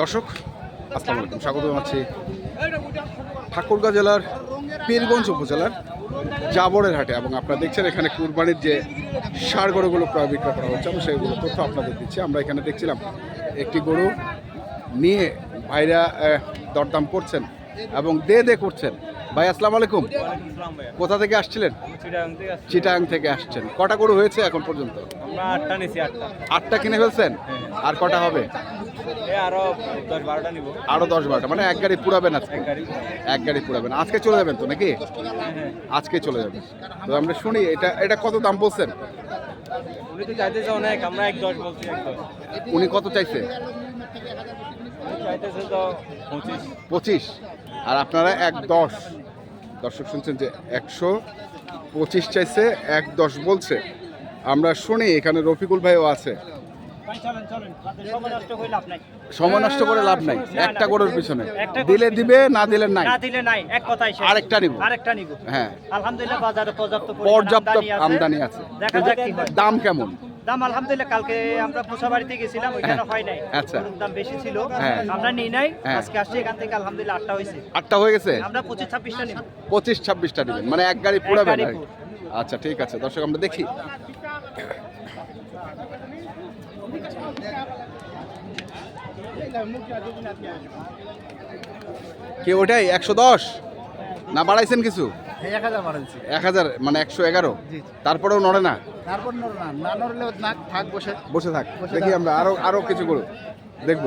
দর্শক আসসালামু আলাইকুম। স্বাগত জানাচ্ছি ঠাকুরগাঁ জেলার পীরগঞ্জ উপজেলার জাবরের হাটে এবং আপনারা দেখছেন এখানে কুরবানির যে সার গরুগুলো ক্রয় বিক্রয় করা হচ্ছে আমি সেইগুলো তথ্য আপনাদের দিচ্ছি। আমরা এখানে দেখছিলাম একটি গরু নিয়ে ভাইরা দরদাম করছেন এবং দে দে করছেন। ভাই আসসালামু আলাইকুম। কোথা থেকে আসছিলেন। চিটাং থেকে আসছেন। কটা গরু হয়েছে এখন পর্যন্ত? আমরা আটটা নিছি আটটা। আটটা কিনে ফেলছেন? আর কটা হবে? আরও দশ বারোটা নিবো। আরও দশ বারোটা মানে এক গাড়ি পুরাবেন আজকে। এক গাড়ি পুরাবেন। আজকে চলে যাবেন তো নাকি? আজকে চলে যাবেন। তো আমরা শুনি এটা এটা কত দাম বলছেন? উনি তো চাইতেছে অনেক আমরা এক দশ বলছি উনি কত চাইছে? চাইতেছে তো পঁচিশ। পঁচিশ। আর আপনারা এক দশ। দর্শক শুনছেন যে একশো পঁচিশ চাইছে এক দশ বলছে। আমরা শুনি এখানে রফিকুল ভাইও আছে। সময় নষ্ট করে লাভ নাই। একটা গরুর পিছনে। দিলে দিবে না দিলে নাই। না দিলে নাই। এক কথাই আরেকটা নিব। আরেকটা নিব। হ্যাঁ। আলহামদুলিল্লাহ বাজারে পর্যাপ্ত পর্যাপ্ত আমদানি আছে। দেখা যাক কি হয়। দাম কেমন? দাম আলহামদুলিল্লাহ কালকে আমরা পোষা বাড়িতে গেছিলাম ওইখানে হয়। নাই। আচ্ছা। দাম বেশি ছিল। হ্যাঁ। আমরা নিই নাই। আজকে আসছি এখান থেকে আলহামদুলিল্লাহ আটটা হয়েছে। আটটা হয়ে গেছে? আমরা পঁচিশ ছাব্বিশটা নিব। পঁচিশ ছাব্বিশটা নেবেন। মানে এক গাড়ি পুরাবেন আচ্ছা ঠিক আছে। দর্শক আমরা দেখি। কি ওটাই একশো দশ? না বাড়াইছেন কিছু? এক হাজার মানে একশো এগারো? তারপরেও নড়ে না? তারপর না। না নড়লেও না থাক বসে। বসে থাক। দেখি আমরা আরও আরও কিছু করো দেখব।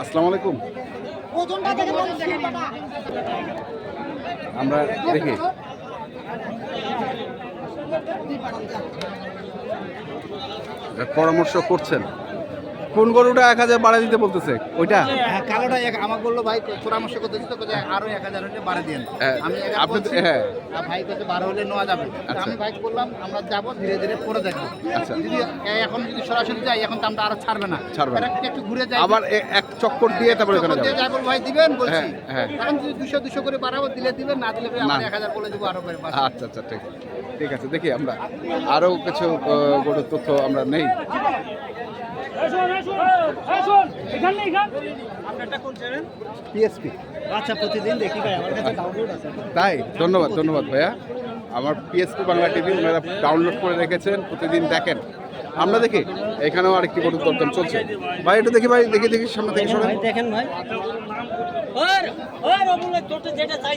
আসসালামু আলাইকুম। আমরা দেখি। পরামর্শ করছেন? কোন গরুটা এক হাজার বাড়া দিতে বলতেছে? ওইটা? হ্যাঁ কালোটা আমাকে বলল ভাই পরামর্শ করতে দিতে কোথায় আরও এক হাজার হলে বাড়া দিন। হ্যাঁ, আমি আপনি হ্যাঁ। আর ভাই কাছে বারো হলে নেওয়া যাবে। আচ্ছা। আমি ভাই বললাম আমরা যাব ধীরে ধীরে পরে দেখব। আচ্ছা। যদি এখন যদি সরাসরি যাই এখন দামটা আরও ছাড়বে না। ছাড়বে। একটু ঘুরে যাই আবার এক চক্কর দিয়ে তারপরে ওখানে দিয়ে যাব। যাই বল ভাই দিবেন? বলছি। হ্যাঁ, হ্যাঁ। এখন যদি দুশো দুশো করে বাড়াবো দিলে দিবেন না দিলে আমার। এক হাজার বলে দেবো আরও করে আচ্ছা আচ্ছা ঠিক। ঠিক আছে দেখি আমরা। আরও কিছু গরুর তথ্য আমরা নেই। পিএসপি আচ্ছা প্রতিদিন দেখি ভাই আমার কাছে ডাউনলোড আছে। তাই? ধন্যবাদ ধন্যবাদ ভাইয়া। আমার পিএসপি বাংলা টিভি ওনারা ডাউনলোড করে রেখেছেন প্রতিদিন দেখেন। আমরা দেখি এখানেও আর আরেকটি গরুর দরদাম চলছে। ভাই এটা দেখি ভাই দেখি দেখি সামনে থেকে সরে। দেখেন ভাই। ওর ওর অবুলে যেটা চাই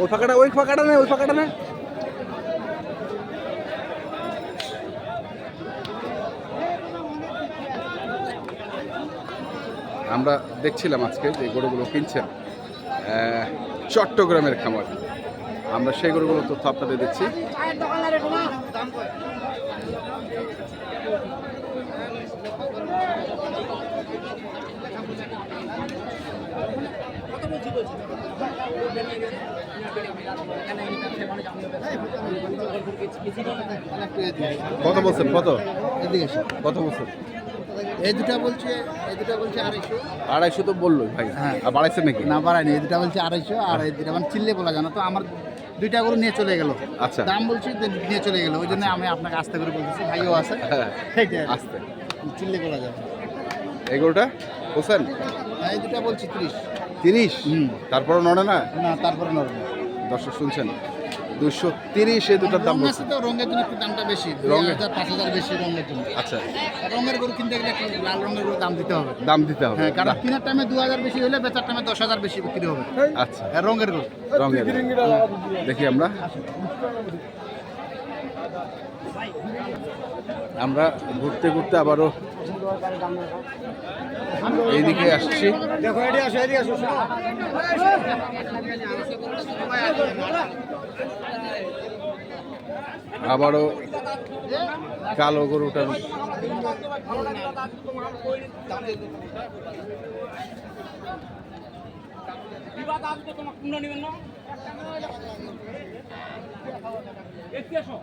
ওই ফাঁকাটা ওই ফাঁকাটা না, ওই ফাঁকাটা না। আমরা দেখছিলাম আজকে যে গরুগুলো কিনছেন চট্টগ্রামের খামার। আমরা সেই গরুগুলোর তথ্য আপনাদের দিচ্ছি। কত বলছেন? কত? এদিকে কত বলছেন? এই দুটা বলছে এই দুটা বলছে আড়াইশো। আড়াইশো তো বলল ভাই। হ্যাঁ। আর বাড়াইছেন নাকি? না বাড়ায়নি। এই দুটা বলছে আড়াইশো আর এই দুটা মানে চিল্লে বলা জানো তো আমার দুইটা গরু নিয়ে চলে গেল। আচ্ছা। দাম বলছি নিয়ে চলে গেল। ওই জন্য আমি আপনাকে আস্তে করে বলতেছি ভাইও আছে। হ্যাঁ। আস্তে। চিল্লে বলা যাবে। এই গরুটা? বলছেন এই দুটা বলছি ত্রিশ। তিরিশ। তারপরে নড়ে না? না তারপরে নরম দর্শক শুনছেন দুশো তিরিশ এই দুটার দাম আছে তো রঙের জন্য একটু দামটা বেশি রঙের? পাঁচ হাজার বেশি রঙের জন্য। আচ্ছা। রঙের গরু কিনতে গেলে লাল রঙের গরু দাম দিতে হবে। দাম দিতে হবে। হ্যাঁ কারণ কেনার টাইমে দু হাজার বেশি হলে বেচার টাইমে দশ হাজার বেশি বিক্রি হবে। আচ্ছা। আর রঙের গরু। রঙের দেখি আমরা। আমরা ঘুরতে ঘুরতে আবারও এইদিকে আসছি। আবারও কালো গরুটার বিবাদ আসবে তোমার কুমড়া নেবেন না? একটু এসো।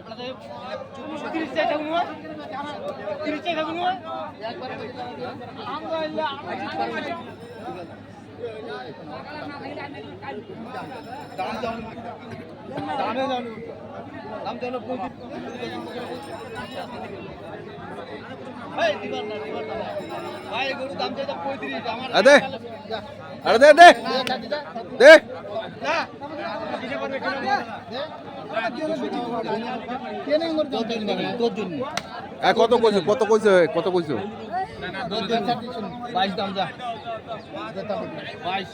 আরে দে দে। দে। এ, কত কইছো কত কইছো কত কইছো? বাইশ দাম যা। বাইশ।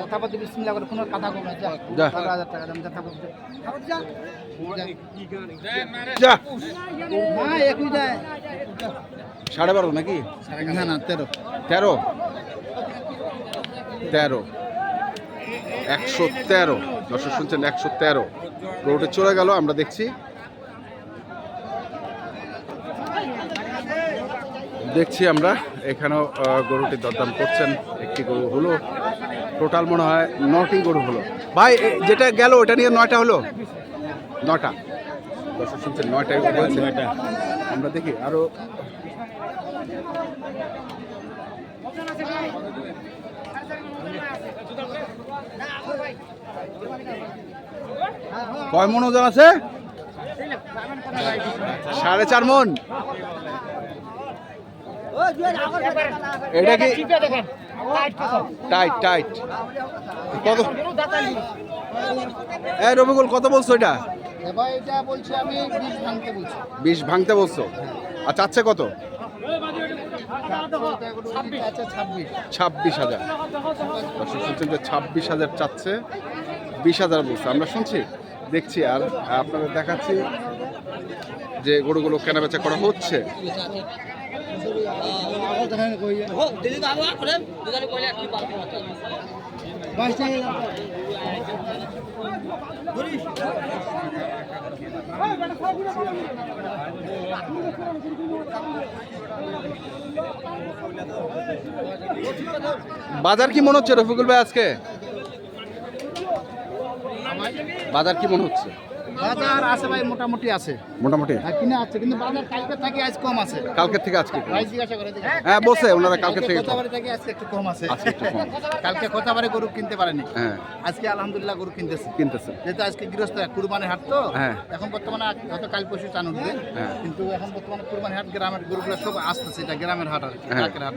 কথা বলতে বিসমিল্লাহ করে কোনো কথা কম না। যা হাজার টাকা দাম যা যায় সাড়ে বারো নাকি? না না তেরো। তেরো? তেরো। একশো তেরো। দর্শক শুনছেন একশো তেরো। রোডে চলে গেল আমরা দেখছি। দেখছি আমরা এখানেও গরুটি দরদাম করছেন। একটি গরু হলো টোটাল মনে হয় নটি গরু হলো। ভাই যেটা গেল ওটা নিয়ে নয়টা হলো? নটা দর্শক শুনছেন হয়েছে আমরা দেখি আরও। কয় মন ওজন আছে? সাড়ে চার মন? এটা কি? টাইট টাইট কত? এই রবিকুল কত বলছো এটা? বিশ ভাঙতে বিষ ভাঙতে বলছো। আর চাচ্ছে কত? ছাব্বিশ হাজার। শুনছেন যে ছাব্বিশ হাজার চাচ্ছে, বিশ হাজার বলছে। আমরা শুনছি, দেখছি আর আপনাদের দেখাচ্ছি যে গরুগুলো কেনাবেচা করা হচ্ছে। দিদি বাজার কি মনে হচ্ছে রফিকুল ভাই আজকে? বাজার কি মনে হচ্ছে? বাজার আছে ভাই মোটামুটি আছে। মোটামুটি? আর কিনে আছে কিন্তু বাজার কালকে থেকে আজ কম আছে। কালকের থেকে আজকে ভাই জিজ্ঞাসা করে দেখি। হ্যাঁ বসে ওনারা কালকে থেকে কম। থেকে আজকে একটু কম আছে। আজকে একটু কম। কালকে কোথাবাড়ি গরু কিনতে পারেনি। হ্যাঁ। আজকে আলহামদুলিল্লাহ গরু কিনতেছে। কিনতেছে। যেহেতু আজকে গৃহস্থ কুরবানি হাট তো হ্যাঁ। এখন বর্তমানে হয়তো কাল পরশু চান উঠবে। হ্যাঁ। কিন্তু এখন বর্তমানে কুরবানি হাট গ্রামের গরুগুলো সব আসতেছে এটা গ্রামের হাট আর কি, হ্যাঁ। হাট না।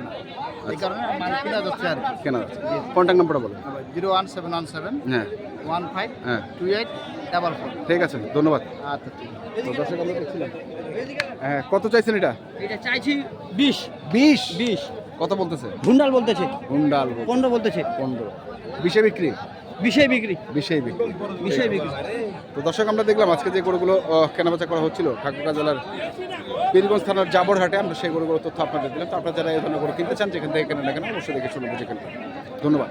এই কারণে মাল কিনা যাচ্ছে আর কেনা যাচ্ছে। কন্ট্যাক্ট নাম্বারটা বলো। Zero one seven one seven হ্যাঁ। ওয়ান ফাইভ হ্যাঁ টু এইট ডাবল ফোর। ঠিক আছে ধন্যবাদ। আচ্ছা ঠিক আছে। দর্শক আমরা দেখছিলাম। হ্যাঁ কত চাইছেন এটা? এটা চাইছি বিশ। বিশ? বিশ। কত বলতেছে? ভুন্ডাল বলতেছে। হুন্ডাল পনেরো বলতেছে। পনেরো। বিশে বিক্রি? বিশে বিক্রি। বিশেই বিক্রি। বিশে বিক্রি। তো দর্শক আমরা দেখলাম আজকে যে গরুগুলো কেনাবেচা করা হচ্ছিল ঠাকুরগাঁ জেলার বীরগঞ্জ থানার জাবরহাটে আমরা সেই গরুগুলোর তথ্য আপনাদের দিলাম। তো আপনারা যারা এই ধরনের গরু কিনতে চান যেখান থেকে কেনেন না কেন অবশ্যই দেখে শুনে বুঝে কিনবেন ধন্যবাদ।